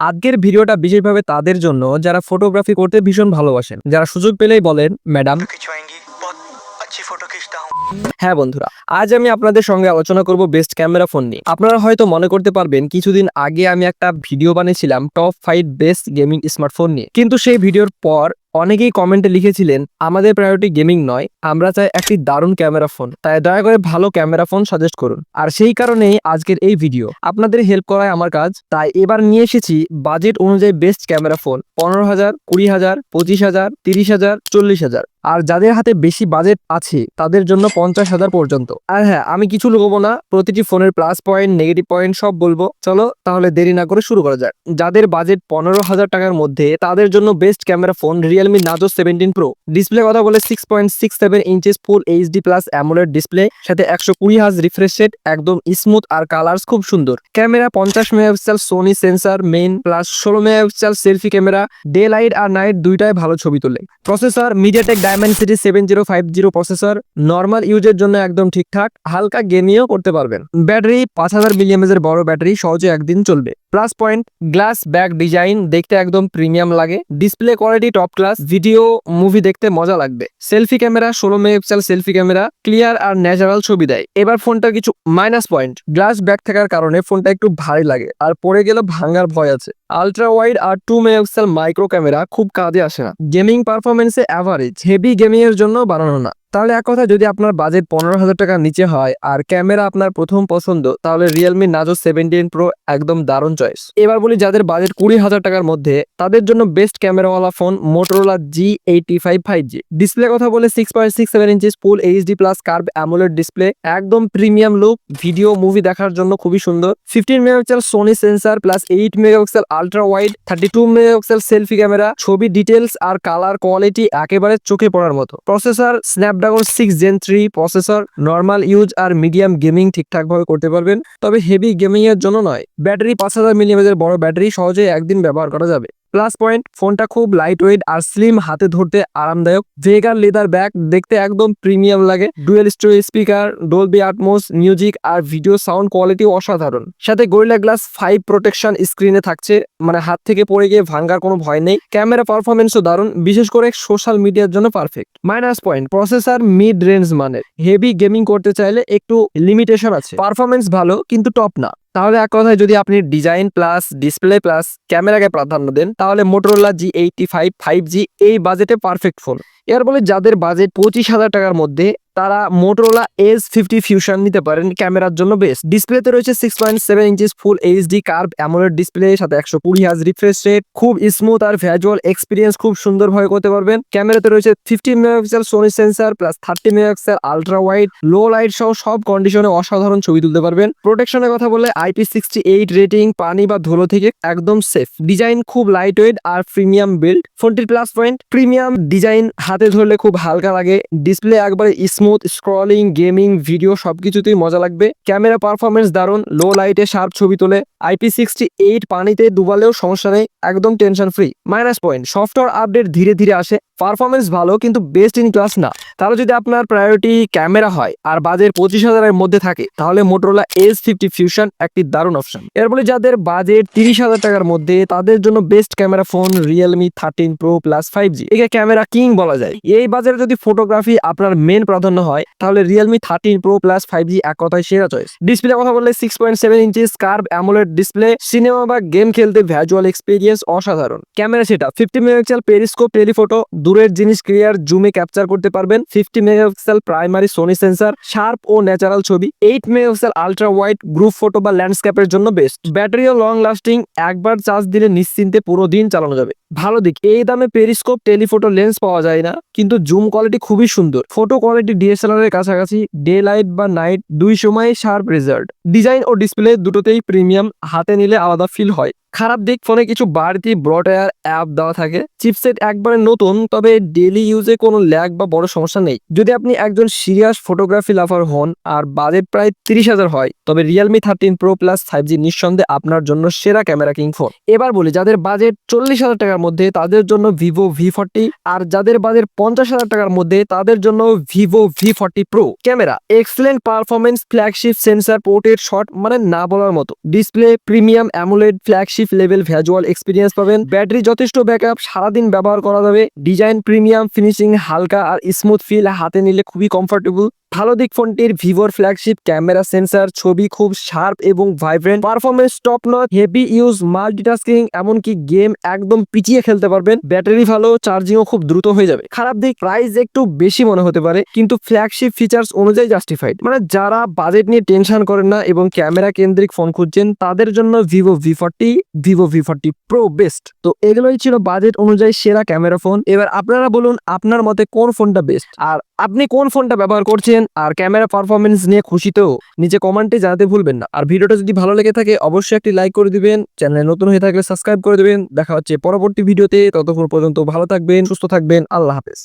আজকের ভিডিওটা বিশেষভাবে তাদের জন্য যারা ফটোগ্রাফি করতে ভীষণ ভালোবাসেন। যারা সুযোগ পেলেই বলেন ম্যাডাম। হ্যাঁ বন্ধুরা আজ আমি আপনাদের সঙ্গে আলোচনা করব বেস্ট ক্যামেরা ফোন নিয়ে। আপনারা হয়তো মনে করতে পারবেন কিছুদিন আগে আমি একটা ভিডিও বানিয়েছিলাম top five best gaming smartphone নিয়ে। কিন্তু সেই ভিডিওর পর অনেকেই কমেন্টে লিখেছিলেন, আমাদের প্রায়োরিটি গেমিং নয়, আমরা চাই একটি দারুণ ক্যামেরা ফোন, তাই দয়া করে ভালো ক্যামেরা ফোন সাজেস্ট করুন। আর সেই কারণেই আজকের এই ভিডিও আপনাদের হেল্প করায় আমার কাজ, তাই এবার নিয়ে এসেছি বাজেট অনুযায়ী বেস্ট ক্যামেরা ফোন, পনেরো হাজার, কুড়ি হাজার, পঁচিশ হাজার, তিরিশ হাজার, চল্লিশ হাজার। আর যাদের হাতে বেশি বাজেট আছে, তাদের জন্য পঞ্চাশ হাজার পর্যন্ত। আর হ্যাঁ আমি কিছু লুকবো না, প্রতিটি ফোনের প্লাস পয়েন্ট নেগেটিভ পয়েন্ট সব বলব। চলো, তাহলে দেরি না করে শুরু করা যাক। যাদের বাজেট পনেরো হাজার টাকার মধ্যে, তাদের জন্য best camera phone Realme Narzo seventeen Pro display কথা বলে six point six seven inches full HD plus AMOLED display সাথে একশো কুড়ি হাজ রিফ্রেশ একদম স্মুথ আর কালার্স খুব সুন্দর। ক্যামেরা পঞ্চাশ megapixel Sony sensor main plus ষোলো megapixel selfie camera day light আর নাইট দুইটাই ভালো ছবি তোলে। Processor MediaTek Dimensity seven zero five zero processor normal ইউজের জন্য একদম ঠিকঠাক, হালকা গেমিও করতে পারবেন। ব্যাটারি পাঁচ হাজার মিলিয়ামেজের বড় ব্যাটারি সহজে একদিন চলবে। Plus point, glass back design দেখতে একদম প্রিমিয়াম লাগে। Display quality top class video movie দেখতে মজা লাগবে। সেলফি ক্যামেরা, ষোলো মেগাপিক্সেল সেলফি ক্যামেরা ক্লিয়ার আর ন্যাচারাল ছবি দেয়। এবার ফোনটা কিছু মাইনাস পয়েন্ট গ্লাস ব্যাক থাকার কারণে ফোনটা একটু ভারী লাগে আর পড়ে গেলে ভাঙার ভয় আছে। আলট্রা ওয়াইড আর টু মেগাপিক্সেল মাইক্রো ক্যামেরা খুব কাজে আসে না। গেমিং পারফরমেন্সে অ্যাভারেজ হেভি গেমিং এর জন্য বানানো না। তাহলে এক কথা যদি আপনার বাজেট পনেরো হাজার টাকার নিচে হয় আর ক্যামেরা আপনার প্রথম পছন্দ, তাহলে রিয়েলমি নাজো সেভেন্টিন প্রো একদম দারুণ চয়েস এবার বলি যাদের বাজেট কুড়ি হাজার টাকার মধ্যে, তাদের জন্য best ক্যামেরাওয়ালা phone Motorola G eighty five five G display কথা বলে six point six seven inches full HD plus curve AMOLED display একদম প্রিমিয়াম লুক ভিডিও মুভি দেখার জন্য খুবই সুন্দর। Fifteen megapixel Sony sensor plus eight megapixel ultra wide thirty two megapixel selfie camera ছবি details আর colour quality একেবারে চোখে পড়ার মতো। Processor Snapdragon six Gen three processor normal use আর মিডিয়াম গেমিং ঠিকঠাকভাবে করতে পারবেন। তবে হেভি গেমিং এর জন্য নয় ব্যাটারি পাঁচ হাজার মিলিয়ামের বড় ব্যাটারি সহজে একদিন ব্যবহার করা যাবে। প্লাস পয়েন্ট ফোনটা খুব লাইট ওয়েট আর স্লিম হাতে ধরতে আরামদায়ক। ভেগার লেদার ব্যাগ দেখতে একদম প্রিমিয়াম লাগে। Dual stereo speaker Dolby Atmos music আর ভিডিও সাউন্ড কোয়ালিটি অসাধারণ। সাথে গরিলা গ্লাস ফাইভ প্রোটেকশন স্ক্রিনে থাকছে। মানে হাত থেকে পড়ে গিয়ে ভাঙ্গার কোনো ভয় নেই। ক্যামেরা পারফরমেন্সও দারুণ। বিশেষ করে সোশ্যাল মিডিয়ার জন্য perfect minus point processor mid range মানের হেভি গেমিং করতে চাইলে একটু লিমিটেশন আছে। পারফরমেন্স ভালো, কিন্তু টপ না। তাহলে এক কথায় যদি আপনি ডিজাইন প্লাস ডিসপ্লে প্লাস ক্যামেরাকে প্রাধান্য দেন, তাহলে Motorola G eighty five five G এই বাজেটে পারফেক্ট ফোন এর বলে যাদের বাজেট পঁচিশ হাজার টাকার মধ্যে তারা মোটরোলা এস ফিফটি ফিউশন নিতে পারেন ক্যামেরার জন্য বেস্ট ডিসপ্লেতে রয়েছে six point seven inches full HD curve AMOLED display সাথে একশো কুড়ি হাজ রিফ্রেশ রেট খুব স্মুথ আর ভ্যাজুয়াল এক্সপিরিয়েন্স খুব সুন্দরভাবে করতে পারবেন। ক্যামেরাতে রয়েছে fifty megapixel Sony sensor plus thirty megapixel ultra wide low light সহ সব কন্ডিশনে অসাধারণ ছবি তুলতে পারবেন। প্রোটেকশনের কথা বলে আইপি সিক্সটি এইট রেটিং পানি বা ধুলো থেকে একদম সেফ ডিজাইন খুব লাইট ওয়েট আর প্রিমিয়াম বিল্ড ফোনটির প্লাস পয়েন্ট প্রিমিয়াম ডিজাইন হাতে ধরলে খুব হালকা লাগে। ডিসপ্লে একবারে স্মুথ স্ক্রলিং গেমিং ভিডিও সবকিছুতেই মজা লাগবে। ক্যামেরা পারফরমেন্স দারুণ লো লাইটে শার্প ছবি তোলে আইপি সিক্সটি এইট পানিতে ডুবালেও সমস্যা নেই, একদম tension free minus point software update ধীরে ধীরে আসে পারফরমেন্স ভালো, কিন্তু বেস্ট ইন ক্লাস না। তাহলে যদি আপনার প্রায়োরিটি ক্যামেরা হয় আর বাজেট পঁচিশ হাজারের মধ্যে থাকে, তাহলে মোটরোলা এস ফিফটি ফিউশন একটি দারুণ অপশন এর ফলে যাদের বাজেট তিরিশ হাজার টাকার মধ্যে, তাদের জন্য best camera phone Realme thirteen Pro plus five G একে ক্যামেরা কিং বলা যায়। এই বাজারে যদি ফটোগ্রাফি আপনার মেন প্রাধান্য হয়, তাহলে Realme thirteen pro plus five G এক কথায় সেরা চয়েস ডিসপ্লে কথা বললে six point seven inches curve AMOLED display cinema বা গেম খেলতে ভ্যাজুয়াল এক্সপিরিয়েন্স অসাধারণ। ক্যামেরা সেটা ফিফটি মেগাপিক্সেল পেরিস্কোপ টেলিফটো দূরের জিনিস ক্লিয়ার জুমে ক্যাপচার করতে পারবেন। Fifty megapixel primary Sony sensor sharp ও ন্যাচারাল ছবি eight megapixel ultra wide group photo বা ল্যান্ডস্কেপের জন্য বেস্ট ব্যাটারিও লং লাস্টিং একবার চার্জ দিলে নিশ্চিন্তে পুরো দিন চালানো যাবে। ভালো দিক, এই দামে পেরিস্কোপ টেলিফটো লেন্স পাওয়া যায় না, কিন্তু জুম কোয়ালিটি খুবই সুন্দর। ফটো কোয়ালিটি ডিএসএলআর এর কাছাকাছি ডে লাইট বা নাইট দুই সময় শার্প রেজাল্ট ডিজাইন ও ডিসপ্লে দুটোতেই প্রিমিয়াম হাতে নিলে আলাদা ফিল হয়। খারাপ দিক ফোনে কিছু বাড়তি ব্রডওয়্যার অ্যাপ দেওয়া থাকে। চিপসেট একবারে নতুন, তবে ডেলি ইউজে কোনো ল্যাগ বা বড় সমস্যা নেই। যদি আপনি একজন সিরিয়াস ফটোগ্রাফি লাভার হন আর বাজেট প্রায় তিরিশ হাজার হয়, তবে Realme thirteen Pro plus five G নিঃসন্দেহে আপনার জন্য সেরা ক্যামেরা কিং ফোন। এবার বলি, যাদের বাজেট চল্লিশ হাজার টাকার মধ্যে তাদের জন্য ভিভো ভি ফর্টি আর যাদের বাজেট পঞ্চাশ হাজার টাকার মধ্যে তাদের জন্য Vivo V forty Pro camera excellent performance flagship sensor পোর্টের শট মানে না বলার মতো। Display premium AMOLED flagship level visual experience পাবেন। ব্যাটারি যথেষ্ট ব্যাকআপ সারাদিন ব্যবহার করা যাবে। ডিজাইন প্রিমিয়াম ফিনিশিং হালকা আর স্মুথ ফিল হাতে নিলে খুবই কমফোর্টেবল ভালো দিক ফোনটির ভিভোর ফ্ল্যাগশিপ ক্যামেরা সেন্সার ছবি খুব শার্প এবং vibrant performance top notch heavy use multitasking এমনকি গেম একদম পিছিয়ে খেলতে পারবেন। ব্যাটারি ভালো চার্জিংও খুব দ্রুত হয়ে যাবে। খারাপ দিক প্রাইস একটু বেশি মনে হতে পারে, কিন্তু ফ্ল্যাগশিপ ফিচার্স অনুযায়ী জাস্টিফাইড মানে যারা বাজেট নিয়ে টেনশন করেন না এবং ক্যামেরা কেন্দ্রিক ফোন খুঁজছেন, তাদের জন্য Vivo V forty Vivo V forty Pro best তো এগুলোই ছিল বাজেট অনুযায়ী সেরা ক্যামেরা ফোন এবার আপনারা বলুন, আপনার মতে কোন ফোনটা বেস্ট আর আপনি কোন ফোনটা ব্যবহার করছেন? আর ক্যামেরা পারফরমেন্স নিয়ে খুশি তো? নিচে কমেন্টে জানাতে ভুলবেন না। আর ভিডিওটা যদি ভালো লেগে থাকে, অবশ্যই একটি লাইক করে দিবেন। চ্যানেলে নতুন হয়ে থাকলে সাবস্ক্রাইব করে দিবেন। দেখা হচ্ছে পরবর্তী ভিডিওতে। ততক্ষণ পর্যন্ত ভালো থাকবেন, সুস্থ থাকবেন। আল্লাহ হাফেজ।